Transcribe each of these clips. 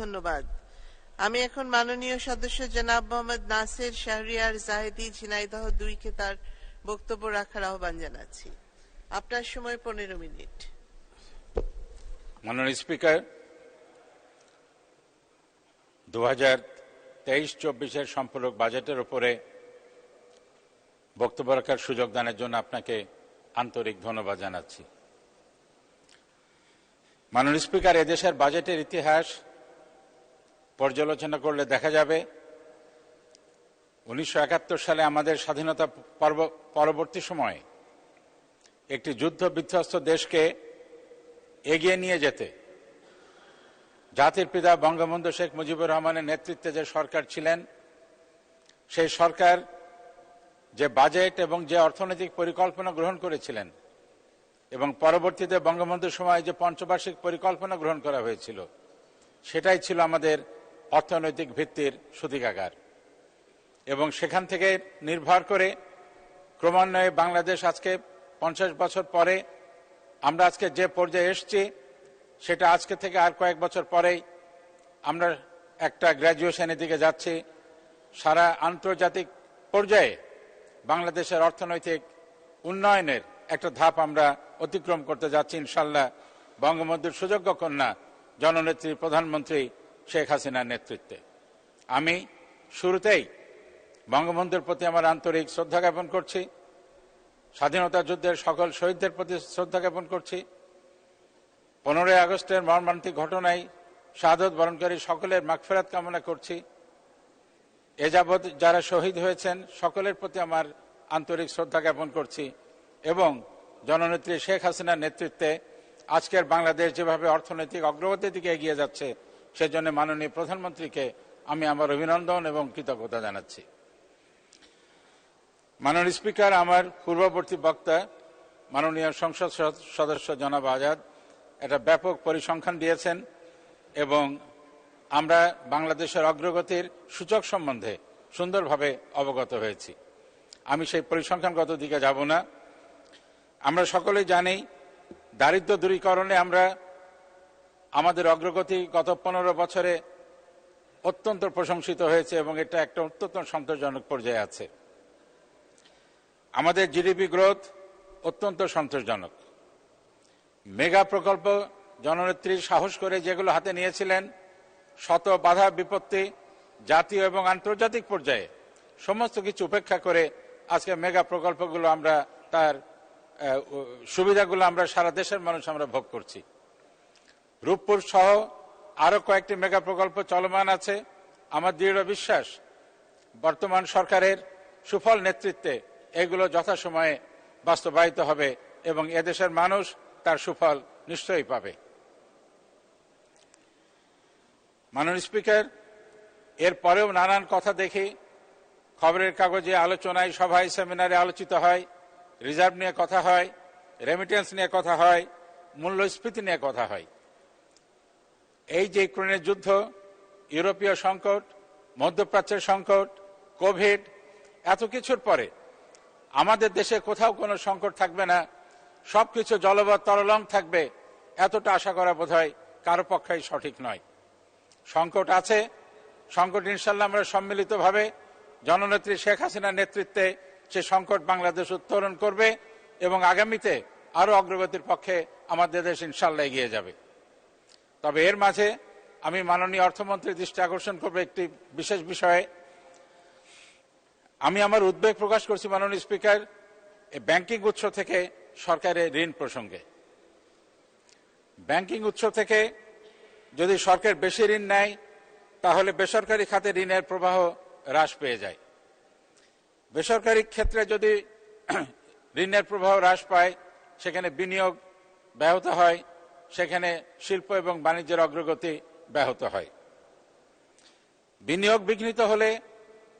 ধন্যবাদ। আমি এখন মাননীয় সদস্য জনাব মোহাম্মদ নাসির শাহরিয়ার জাহেদি ঝিনাইদহ দুইকে তার বক্তব্য রাখার আহ্বান জানাচ্ছি। আপনার সময় পনেরো মিনিট। মাননীয় স্পিকার দু হাজার তেইশ চব্বিশের সম্পূরক বাজেটের উপরে বক্তব্য রাখার সুযোগ দানের জন্য আপনাকে আন্তরিক ধন্যবাদ জানাচ্ছি। মাননীয় স্পিকার, এদেশের বাজেটের ইতিহাস পর্যালোচনা করলে দেখা যাবে, উনিশশো একাত্তর সালে আমাদের স্বাধীনতা পর্ব, পরবর্তী সময়ে একটি যুদ্ধ বিধ্বস্ত দেশকে এগিয়ে নিয়ে যেতে, জাতির পিতা বঙ্গবন্ধু শেখ মুজিবুর রহমানের নেতৃত্বে যে সরকার ছিলেন, সেই সরকার যে বাজেট এবং যে অর্থনৈতিক পরিকল্পনা গ্রহণ করেছিলেন এবং পরবর্তীতে বঙ্গবন্ধুর সময় যে পঞ্চবার্ষিক পরিকল্পনা গ্রহণ করা হয়েছিল, সেটাই ছিল আমাদের অর্থনৈতিক ভিত্তির সুতিকাগার। এবং সেখান থেকে নির্ভর করে ক্রমান্বয়ে বাংলাদেশ আজকে পঞ্চাশ বছর পরে আমরা আজকে যে পর্যায়ে এসছি, সেটা আজকে থেকে আর কয়েক বছর পরেই আমরা একটা গ্র্যাজুয়েশনের দিকে যাচ্ছি। সারা আন্তর্জাতিক পর্যায়ে বাংলাদেশের অর্থনৈতিক উন্নয়নের একটা ধাপ আমরা অতিক্রম করতে যাচ্ছি ইনশাল্লাহ। বঙ্গবন্ধুর সুযোগ্য কন্যা, জননেত্রী, প্রধানমন্ত্রী শেখ হাসিনার নেতৃত্বে। আমি শুরুতেই বঙ্গবন্ধুর প্রতি আমার আন্তরিক শ্রদ্ধা জ্ঞাপন করছি, স্বাধীনতা যুদ্ধের সকল শহীদদের প্রতি শ্রদ্ধা জ্ঞাপন করছি। পনেরোই আগস্টের মর্মান্তিক ঘটনায় শাহাদত বরণকারী সকলের মাগফেরাত কামনা করছি। এ যাবৎ যারা শহীদ হয়েছেন, সকলের প্রতি আমার আন্তরিক শ্রদ্ধা জ্ঞাপন করছি এবং জননেত্রী শেখ হাসিনার নেতৃত্বে আজকের বাংলাদেশ যেভাবে অর্থনৈতিক অগ্রগতির দিকে এগিয়ে যাচ্ছে সেজন্য মাননীয় প্রধানমন্ত্রীকে আমি আমার অভিনন্দন এবং কৃতজ্ঞতা জানাচ্ছি। মাননীয় স্পিকার, আমার পূর্ববর্তী বক্তা, মাননীয় সংসদ সদস্য জনাব আজাদ, একটা ব্যাপক পরিসংখ্যান দিয়েছেন এবং আমরা বাংলাদেশের অগ্রগতির সূচক সম্বন্ধে সুন্দরভাবে অবগত হয়েছি। আমি সেই পরিসংখ্যানগত দিকে যাব না। আমরা সকলেই জানি দারিদ্র দূরীকরণে আমরা আমাদের অগ্রগতি গত পনেরো বছরে অত্যন্ত প্রশংসিত হয়েছে এবং এটা একটা অত্যন্ত সন্তোষজনক পর্যায়ে আছে। আমাদের জিডিপি গ্রোথ অত্যন্ত সন্তোষজনক। মেগা প্রকল্প জননেত্রী সাহস করে যেগুলো হাতে নিয়েছিলেন, শত বাধা বিপত্তি, জাতীয় এবং আন্তর্জাতিক পর্যায়ে সমস্ত কিছু উপেক্ষা করে আজকে মেগা প্রকল্পগুলো আমরা তার সুবিধাগুলো আমরা সারা দেশের মানুষ আমরা ভোগ করছি। রূপপুর সহ আরও কয়েকটি মেগা প্রকল্প চলমান আছে। আমার দৃঢ় বিশ্বাস, বর্তমান সরকারের সুফল নেতৃত্বে এগুলো যথাসময়ে বাস্তবায়িত হবে এবং এদেশের মানুষ তার সুফল নিশ্চয়ই পাবে। মাননীয় স্পিকার, এর পরেও নানান কথা দেখি। খবরের কাগজে আলোচনায়, সভায়, সেমিনারে আলোচিত হয়। রিজার্ভ নিয়ে কথা হয় রেমিটেন্স নিয়ে কথা হয়, মূল্যস্ফীতি নিয়ে কথা হয়। এই যে ইউক্রেনের যুদ্ধ, ইউরোপীয় সংকট, মধ্যপ্রাচ্যের সংকট, কোভিড, এত কিছুর পরে আমাদের দেশে কোথাও কোনো সংকট থাকবে না, সবকিছু জলবৎ তরলং থাকবে, এতটা আশা করা বোধ হয় কারও পক্ষেই সঠিক নয়। সংকট আছে, সংকট ইনশাল্লাহ আমরা সম্মিলিতভাবে জননেত্রী শেখ হাসিনার নেতৃত্বে সে সংকট বাংলাদেশ উত্তরণ করবে এবং আগামীতে আরও অগ্রগতির পক্ষে আমাদের দেশ ইনশাল্লাহ এগিয়ে যাবে। তবে এর মাঝে আমি মাননীয় অর্থমন্ত্রীর দৃষ্টি আকর্ষণ করব একটি বিশেষ বিষয়ে। আমি আমার উদ্বেগ প্রকাশ করছি মাননীয় স্পিকার ব্যাংকিং উৎস থেকে সরকারের ঋণ প্রসঙ্গে। ব্যাংকিং উৎস থেকে যদি সরকার বেশি ঋণ নেয়, তাহলে বেসরকারি খাতে ঋণের প্রবাহ হ্রাস পেয়ে যায়। বেসরকারি ক্ষেত্রে যদি ঋণের প্রবাহ হ্রাস পায়, সেখানে বিনিয়োগ ব্যাহত হয়। সেখানে শিল্প এবং বাণিজ্যের অগ্রগতি ব্যাহত হয়। বিনিয়োগ বিঘ্নিত হলে,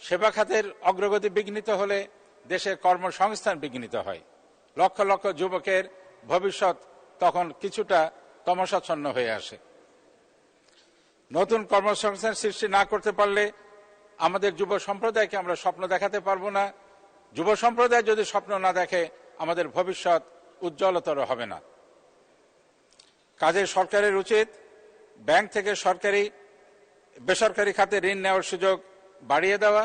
সেবা খাতের অগ্রগতি বিঘ্নিত হলে দেশের কর্মসংস্থান বিঘ্নিত হয়। লক্ষ লক্ষ যুবকের ভবিষ্যৎ তখন কিছুটা তমসাচ্ছন্ন হয়ে আসে। নতুন কর্মসংস্থান সৃষ্টি না করতে পারলে আমাদের যুব সম্প্রদায়কে আমরা স্বপ্ন দেখাতে পারব না। যুব সম্প্রদায় যদি স্বপ্ন না দেখে, আমাদের ভবিষ্যৎ উজ্জ্বলতর হবে না। কাজে সরকারের উচিত, ব্যাংক থেকে সরকারি, বেসরকারি খাতে ঋণ নেওয়ার সুযোগ বাড়িয়ে দেওয়া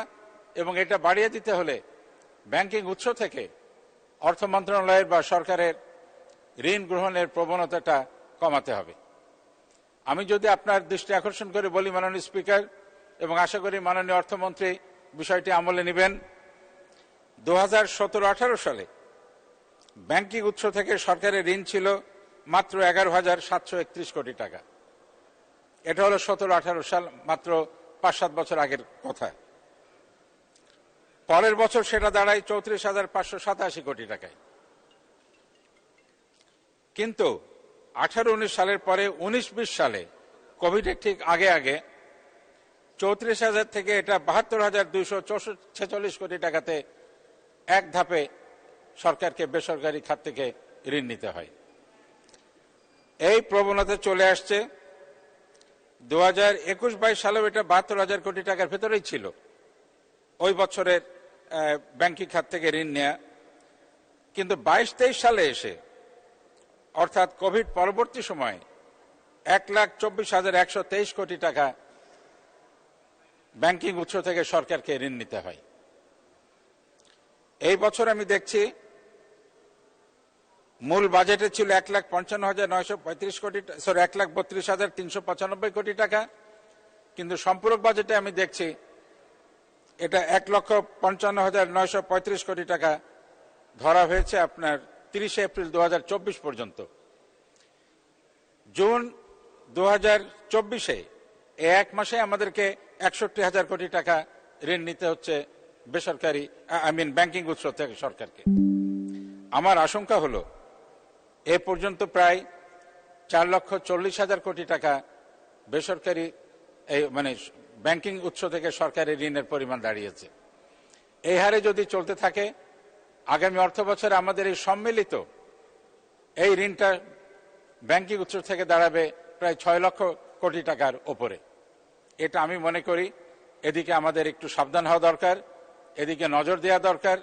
এবং এটা বাড়িয়ে দিতে হলে ব্যাংকিং উৎস থেকে অর্থ মন্ত্রণালয়ের বা সরকারের ঋণ গ্রহণের প্রবণতাটা কমাতে হবে। আমি যদি আপনার দৃষ্টি আকর্ষণ করে বলি, মাননীয় স্পিকার, এবং আশা করি মাননীয় অর্থমন্ত্রী বিষয়টি আমলে নেবেন, দু হাজার সতেরো আঠারো সালে ব্যাংকিং উৎস থেকে সরকারের ঋণ ছিল মাত্র এগারো হাজার সাতশো একত্রিশ কোটি টাকা। এটা হলো সতেরো আঠারো সাল, মাত্র পাঁচ সাত বছর আগের কথা। পরের বছর সেটা দাঁড়ায় চৌত্রিশ হাজার পাঁচশো সাতাশি কোটি টাকায়। কিন্তু আঠারো উনিশ সালের পরে উনিশ বিশ সালে, কোভিডের ঠিক আগে আগে চৌত্রিশ হাজার থেকে এটা বাহাত্তর হাজার দুইশো ছেচল্লিশ কোটি টাকাতে এক ধাপে সরকারকে বেসরকারি খাত থেকে ঋণ নিতে হয়। এই প্রবণতা চলে আসছে। দু হাজার একুশ বাইশ সালেও এটা বাহাত্তর হাজার কোটি টাকার ভেতরেই ছিল। ওই বছরের ব্যাংকিং খাত থেকে ঋণ নেয়া। কিন্তু বাইশ তেইশ সালে এসে, অর্থাৎ কোভিড পরবর্তী সময়ে, এক লাখ চব্বিশ হাজার একশো তেইশ কোটি টাকা ব্যাংকিং উৎস থেকে সরকারকে ঋণ নিতে হয়। এই বছর আমি দেখছি মূল বাজেটে ছিল এক লাখ পঞ্চান্ন হাজার নয়শো পঁয়ত্রিশ কোটি সরি এক লাখ বত্রিশ হাজার তিনশো পঁচানব্বই কোটি টাকা। কিন্তু সম্পূরক বাজেটে আমি দেখছি এটা এক লক্ষ পঞ্চান্ন হাজার নয়শো পঁয়ত্রিশ কোটি টাকা ধরা হয়েছে আপনার তিরিশে এপ্রিল দুহাজার চব্বিশ পর্যন্ত। জুন দু হাজার চব্বিশে এক মাসে আমাদেরকে একষট্টি হাজার কোটি টাকা ঋণ নিতে হচ্ছে বেসরকারি আই মিন ব্যাংকিং উৎস থেকে সরকারকে। আমার আশঙ্কা হলো এ পর্যন্ত প্রায় চার লক্ষ চল্লিশ হাজার কোটি টাকা বেসরকারি, এই মানে ব্যাংকিং উৎস থেকে সরকারি ঋণের পরিমাণ দাঁড়িয়েছে। এই হারে যদি চলতে থাকে, আগামী অর্থ বছরে আমাদের এই সম্মিলিত এই ঋণটা ব্যাংকিং উৎস থেকে দাঁড়াবে প্রায় ছয় লক্ষ কোটি টাকার ওপরে। এটা আমি মনে করি এদিকে আমাদের একটু সাবধান হওয়া দরকার, এদিকে নজর দেওয়া দরকার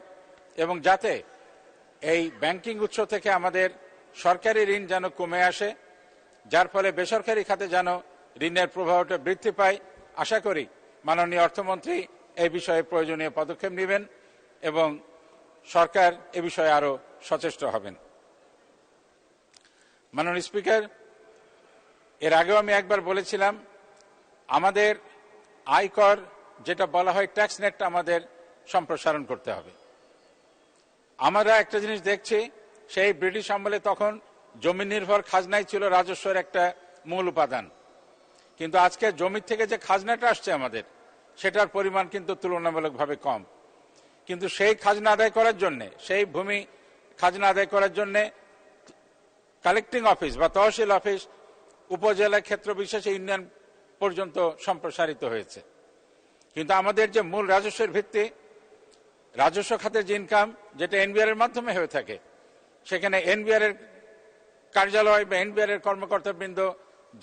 এবং যাতে এই ব্যাংকিং উৎস থেকে আমাদের সরকারি ঋণ যেন কমে আসে, যার ফলে বেসরকারি খাতে যেন ঋণের প্রবাহটা বৃদ্ধি পায়। আশা করি মাননীয় অর্থমন্ত্রী এই বিষয়ে প্রয়োজনীয় পদক্ষেপ নেবেন এবং সরকার এ বিষয়ে আরও সচেষ্ট হবেন। মাননীয় স্পিকার, এর আগেও আমি একবার বলেছিলাম, আমাদের আয়কর যেটা বলা হয় ট্যাক্স নেটটা আমাদের সম্প্রসারণ করতে হবে। আমরা একটা জিনিস দেখছি সেই ব্রিটিশ আমলে তখন জমি নির্ভর খাজনাই ছিল রাজস্বের একটা মূল উপাদান। কিন্তু আজকে জমি থেকে যে খাজনাটা আসছে আমাদের, সেটার পরিমাণ কিন্তু তুলনামূলকভাবে কম। কিন্তু সেই খাজনা আদায় করার জন্যে, সেই ভূমি খাজনা আদায় করার জন্যে কালেক্টিং অফিস বা তহসিল অফিস, উপজেলা ক্ষেত্র বিশেষে ইউনিয়ন পর্যন্ত সম্প্রসারিত হয়েছে। কিন্তু আমাদের যে মূল রাজস্বের ভিত্তি, রাজস্ব খাতের যে ইনকাম যেটা এনবিআর এর মাধ্যমে হয়ে থাকে সেখানে এনবিআর এর কার্যালয় বা এনবিআর এর কর্মকর্তাবৃন্দ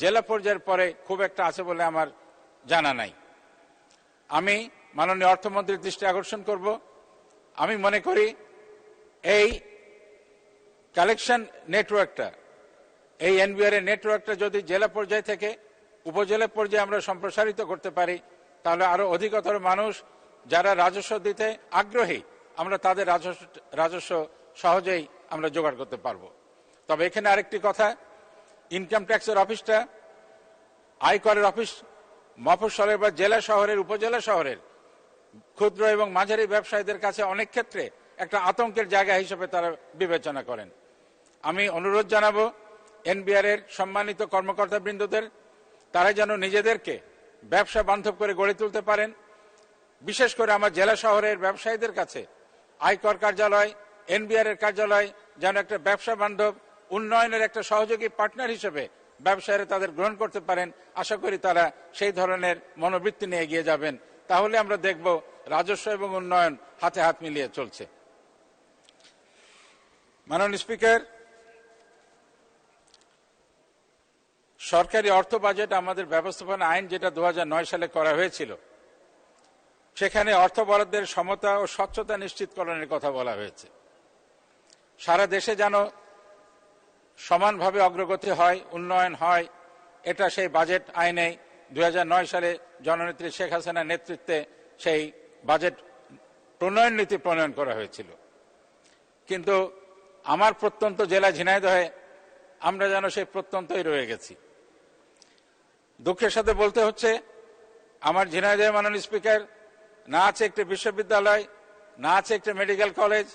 জেলা পর্যায়ের পরে খুব একটা আছে বলে আমার জানা নাই। আমি মাননীয় অর্থমন্ত্রীর দৃষ্টি আকর্ষণ করব। আমি মনে করি এই কালেকশন নেটওয়ার্কটা, এই এনবিআর এর নেটওয়ার্কটা যদি জেলা পর্যায় থেকে উপজেলা পর্যায়ে আমরা সম্প্রসারিত করতে পারি, তাহলে আরও অধিকতর মানুষ যারা রাজস্ব দিতে আগ্রহী, আমরা তাদের রাজস্ব রাজস্ব সহজেই আমরা জোগাড় করতে পারব। তবে এখানে আরেকটি কথা ইনকাম ট্যাক্সের অফিসটা, আয়করের অফিস মফস্বলের বা জেলা শহরের, উপজেলা শহরের, ক্ষুদ্র এবং মাঝারি ব্যবসায়ীদের কাছে অনেক ক্ষেত্রে একটা আতঙ্কের জায়গা হিসেবে তারা বিবেচনা করেন। আমি অনুরোধ জানাব, এনবিআর এর সম্মানিত কর্মকর্তা বৃন্দদের তারা যেন নিজেদেরকে ব্যবসা বান্ধব করে গড়ে তুলতে পারেন। বিশেষ করে আমার জেলা শহরের ব্যবসায়ীদের কাছে আয়কর কার্যালয় এনবিআর এর কার্যালয় যেন একটা ব্যবসা বান্ধব, উন্নয়নের একটা সহযোগী পার্টনার হিসেবে ব্যবসায়ীরা তাদের গ্রহণ করতে পারেন, আশা করি তারা সেই ধরনের মনোবৃত্তি নিয়ে এগিয়ে যাবেন। তাহলে আমরা দেখব রাজস্ব এবং উন্নয়ন হাতে হাত মিলিয়ে চলছে। মাননীয় স্পিকার, সরকারি অর্থ বাজেট আমাদের ব্যবস্থাপনা আইন যেটা দু হাজার নয় সালে করা হয়েছিল, সেখানে অর্থ বরাদ্দের সমতা ও স্বচ্ছতা নিশ্চিতকরণের কথা বলা হয়েছে। সারা দেশে যেন সমানভাবে অগ্রগতি হয়, উন্নয়ন হয়, এটা সেই বাজেট আইনে দু হাজার নয় সালে জননেত্রী শেখ হাসিনার নেতৃত্বে সেই বাজেট প্রণয়ন নীতি প্রণয়ন করা হয়েছিল। কিন্তু আমার প্রত্যন্ত জেলা ঝিনাইদহে আমরা যেন সেই প্রত্যন্তই রয়ে গেছি। দুঃখের সাথে বলতে হচ্ছে, আমার ঝিনাইদহ মাননীয় স্পিকার, না আছে একটি বিশ্ববিদ্যালয়, না আছে একটি মেডিকেল কলেজ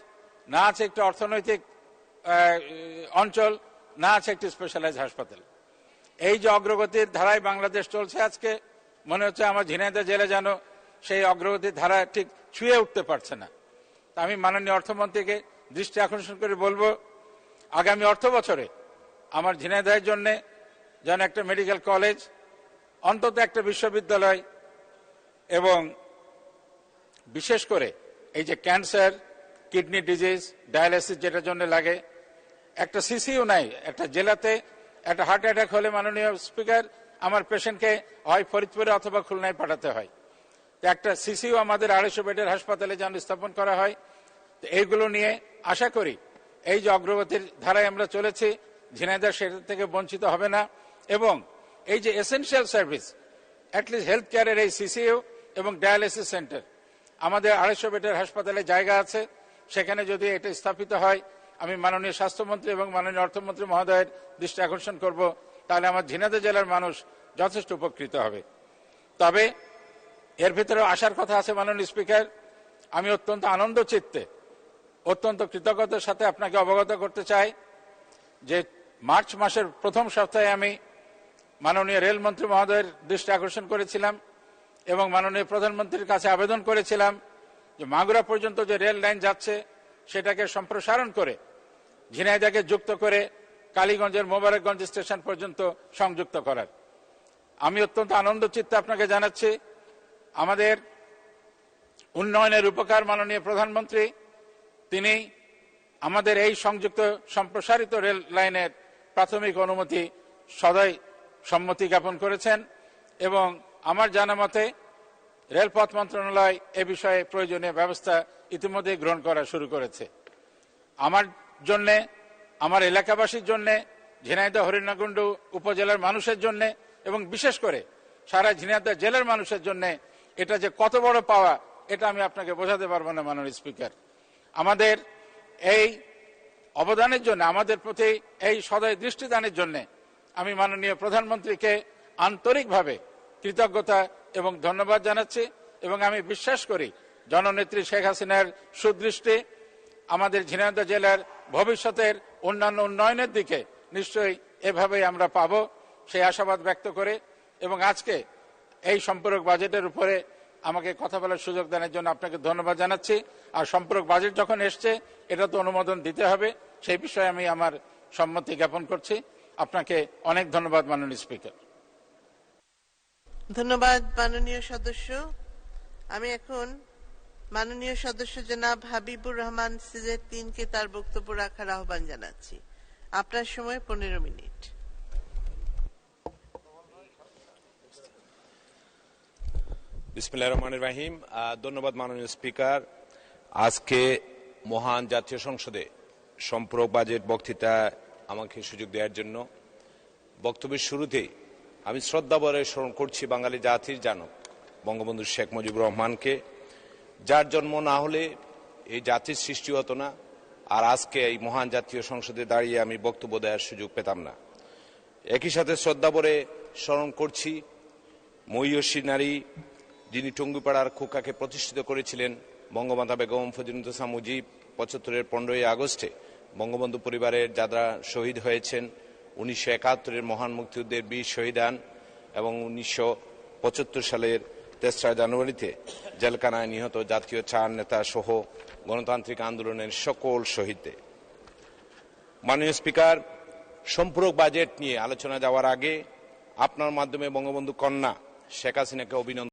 না আছে একটি অর্থনৈতিক অঞ্চল, না আছে একটি স্পেশালাইজ হাসপাতাল। এই যে অগ্রগতির ধারায় বাংলাদেশ চলছে আজকে, মনে হচ্ছে আমার ঝিনাইদহ জেলা যেন সেই অগ্রগতির ধারা ঠিক ছুঁয়ে উঠতে পারছে না। তা আমি মাননীয় অর্থমন্ত্রীকে দৃষ্টি আকর্ষণ করে বলব, আগামী অর্থ বছরে আমার ঝিনাইদহের জন্য যেন একটা মেডিকেল কলেজ অন্তত একটা বিশ্ববিদ্যালয় এবং বিশেষ করে এই যে ক্যান্সার কিডনি ডিজিজ ডায়ালিসিস যেটার জন্য লাগে। একটা সিসিও নাই, একটা জেলাতে একটা হার্ট অ্যাটাক হলে মাননীয় স্পিকার, আমার পেশেন্টকে হয় ফরিদপুরে অথবা খুলনায় পাঠাতে হয়। একটা সিসিও আমাদের আড়াইশো বেডের হাসপাতালে যেন স্থাপন করা হয়, তো এইগুলো নিয়ে আশা করি এই যে অগ্রগতির ধারায় আমরা চলেছি, ঝিনাইদহ সেটা থেকে বঞ্চিত হবে না। এবং এই যে এসেনশিয়াল সার্ভিস অ্যাটলিস্ট হেলথ কেয়ারের এই সিসিও এবং ডায়ালিসিস সেন্টার, আমাদের আড়াইশো বেডের হাসপাতালে জায়গা আছে। সেখানে যদি এটা স্থাপিত হয়, আমি মাননীয় স্বাস্থ্যমন্ত্রী এবং মাননীয় অর্থমন্ত্রী মহোদয়ের দৃষ্টি আকর্ষণ করব, তাহলে আমার ঝিনাইদহ জেলার মানুষ যথেষ্ট উপকৃত হবে। তবে এর ভিতরে আসার কথা আছে মাননীয় স্পিকার, আমি অত্যন্ত আনন্দ চিত্তে, অত্যন্ত কৃতজ্ঞতার সাথে আপনাকে অবগত করতে চাই যে মার্চ মাসের প্রথম সপ্তাহে আমি মাননীয় রেলমন্ত্রী মহোদয়ের দৃষ্টি আকর্ষণ করেছিলাম এবং মাননীয় প্রধানমন্ত্রীর কাছে আবেদন করেছিলাম যে মাগুরা পর্যন্ত যে রেল লাইন যাচ্ছে, সেটাকে সম্প্রসারণ করে ঝিনাইদাকে যুক্ত করে কালীগঞ্জের মোবারকগঞ্জ স্টেশন পর্যন্ত সংযুক্ত করার। আমি অত্যন্ত আনন্দ চিত্তে আপনাকে জানাচ্ছি, আমাদের উন্নয়নের উপকার মাননীয় প্রধানমন্ত্রী, তিনি আমাদের এই সংযুক্ত সম্প্রসারিত রেল লাইনের প্রাথমিক অনুমতি সদয় সম্মতি জ্ঞাপন করেছেন এবং আমার জানা মতে রেলপথ মন্ত্রণালয় এ বিষয়ে প্রয়োজনীয় ব্যবস্থা ইতিমধ্যে গ্রহণ করা শুরু করেছে। আমার জন্য, আমার এলাকাবাসীর জন্য, ঝিনাইদহ, হরিণাকুণ্ডু উপজেলার মানুষের জন্য এবং বিশেষ করে সারা ঝিনাইদহ জেলার মানুষের জন্য এটা যে কত বড় পাওয়া, এটা আমি আপনাকে বোঝাতে পারব না, মাননীয় স্পিকার। আমাদের এই অবদানের জন্য, আমাদের প্রতি এই সদয় দৃষ্টিদানের জন্য আমি মাননীয় প্রধানমন্ত্রীকে আন্তরিকভাবে কৃতজ্ঞতা এবং ধন্যবাদ জানাচ্ছি এবং আমি বিশ্বাস করি জননেত্রী শেখ হাসিনার সুদৃষ্টি আমাদের ঝিনাইদহ জেলার ভবিষ্যতের অন্যান্য উন্নয়নের দিকে নিশ্চয়ই এভাবেই আমরা পাব সেই আশাবাদ ব্যক্ত করে এবং আজকে এই সম্পর্ক বাজেটের উপরে আমাকে কথা বলার সুযোগ দেওয়ার জন্য আপনাকে ধন্যবাদ জানাচ্ছি। আর সম্পর্ক বাজেট যখন এসছে, এটা তো অনুমোদন দিতে হবে, সেই বিষয়ে আমি আমার সম্মতি জ্ঞাপন করছি। আপনাকে অনেক ধন্যবাদ, মাননীয় স্পিকার। ধন্যবাদ, মাননীয় সদস্য। আমি এখন মাননীয় সদস্য জনাব হাবিবুর রহমান সিজের তিনকে তার বক্তব্য রাখার আহ্বান জানাচ্ছি। আপনার সময় পনেরো মিনিট। বিসমিল্লাহ রহমান রাহিম। ধন্যবাদ মাননীয় স্পিকার। আজকে মহান জাতীয় সংসদে সম্পর্ক বাজেট বক্তৃতা আমাকে সুযোগ দেওয়ার জন্য বক্তব্যের শুরুতেই আমি শ্রদ্ধাভরে স্মরণ করছি বাঙালি জাতির জানক, বঙ্গবন্ধু শেখ মুজিবুর রহমানকে, যার জন্ম না হলে এই জাতির সৃষ্টি হতো না, আর আজকে এই মহান জাতীয় সংসদে দাঁড়িয়ে আমি বক্তব্য দেওয়ার সুযোগ পেতাম না। একই সাথে শ্রদ্ধাভরে স্মরণ করছি মহিষী নারী যিনি টঙ্গিপাড়ার খোকাকে প্রতিষ্ঠিত করেছিলেন, বঙ্গমাতা বেগম ফজিলুদ্দোসা মুজিব পঁচাত্তরের পনেরোই আগস্টে, বঙ্গবন্ধু পরিবারের যারা শহীদ হয়েছেন উনিশশো একাত্তরের মহান মুক্তিযুদ্ধের বীর শহীদান এবং উনিশশো পঁচাত্তর সালের তেসরা জানুয়ারিতে জেলখানায় নিহত জাতীয় চার নেতা সহ গণতান্ত্রিক আন্দোলনের সকল শহীদদের। মাননীয় স্পিকার, সম্পূরক বাজেট নিয়ে আলোচনা যাওয়ার আগে আপনার মাধ্যমে বঙ্গবন্ধু কন্যা শেখ হাসিনাকে অভিনন্দন।